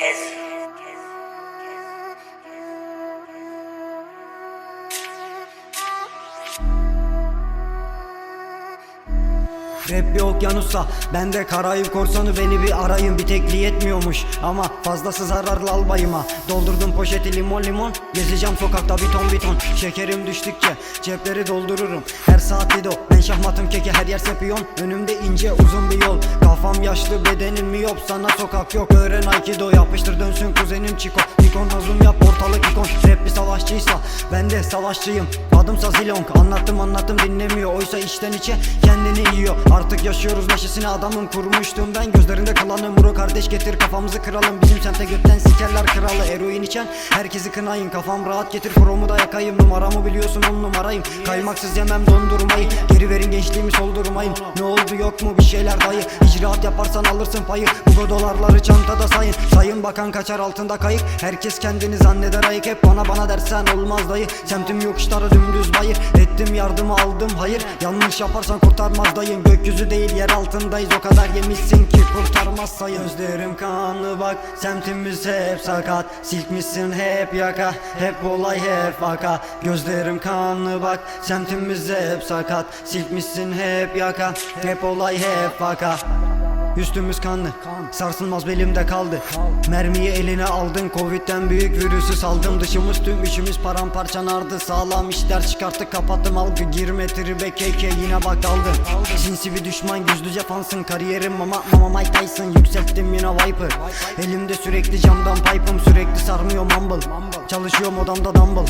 Rap bir okyanussa Ben de Karayip korsanı. Beni bir arayın Bir tekli yetmiyormuş ama fazlası zararlı albayıma Doldurdum poşeti limon limon. Gezeceğim sokakta bir ton bir ton. Şekerim düştükçe cepleri doldururum. Her saat lido ben şahmatım keke her yer sepiyon. Önümde ince uzun bir yol Kafam yaşlı bedenim miyop sana sokak yok. Öğren aikido yapıştır dönsün kuzenim Çiko Nikon zoom yap ortalık ikon savaşçıysa ben de savaşçıyım. Adımsa Zilong anlattım anlattım dinlemiyor. Oysa içten içe kendini yiyor. Artık yaşıyoruz neşesine adamım kurmuştum ben. Gözlerinde kılanım bro kardeş getir kafamızı kıralım. Bizim semte götten sikerler kralı Eroin içen herkesi kınayın Kafam rahat getir promu da yakayım. Numaramı biliyorsun on numarayım. Kaymaksız yemem dondurmayı Geri verin gençliğimi soldurmayın. Ne oldu yok mu bir şeyler dayı? İcraat yaparsan alırsın payı. Bu dolarları çantada sayın. Sayın bakan kaçar altında kayık. Herkes kendini zanneder ayık. Hep bana bana dersen olmaz dayı. Semtim yokuşları dümdüz bayır Ettim yardımı aldım hayır. Yanlış yaparsan kurtarmaz dayın Gökyüzü değil yer altındayız. O kadar yemişsin ki kurtarmaz sayın Gözlerim kanlı bak Semtimiz hep sakat. Silkmişsin hep yaka Hep olay hep vaka. Gözlerim kanlı bak Semtimiz hep sakat. Silkmişsin hep yaka Hep olay hep vaka Üstümüz kanlı Sarsılmaz belimde kaldı. Mermiyi eline aldın Covid'den büyük virüsü saldım. Dışımız tüm içimiz paramparça nardı. Sağlam işler çıkarttık kapattım algı. Girme tribe keke yine bak daldım Sinsi bir düşman gizlice fansın. Kariyerim mama mama Mike Tyson. Yükselttim yine Viper. Elimde sürekli camdan pipe'ım. Sürekli sarmıyor mumble. Çalışıyorum odamda dumbbell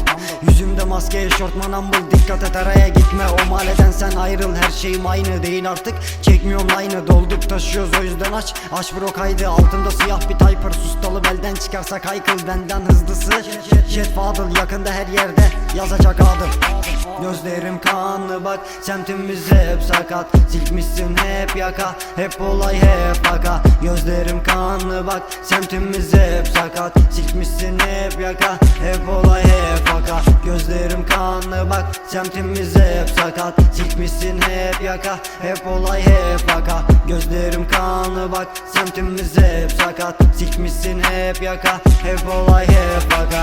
Yüzümde maske eşortman humble. Dikkat et araya gitme. O mahalleden sen ayrıl. Her şeyim aynı değil artık. Çekmiyorum line'ı. Dolduk taşıyoruz o yüzden aç. Aç bro kaydı altında siyah bir typer Sustalı belden çıkarsa kaykıl benden hızlısı. Jet Fadıl yakında her yerde yazacak adım Gözlerim kanlı bak semtimiz hep sakat. Silkmişsin hep yaka hep olay hep vaka. Gözlerim kanlı bak semtimiz hep sakat. Silkmişsin hep yaka hep olay hep vaka. Gözlerim kanlı bak semtimiz hep sakat. Silkmişsin hep yaka hep olay hep vaka. Gözlerim kanlı bak semtimiz hep sakat. Silkmişsin hep yaka hep olay hep vaka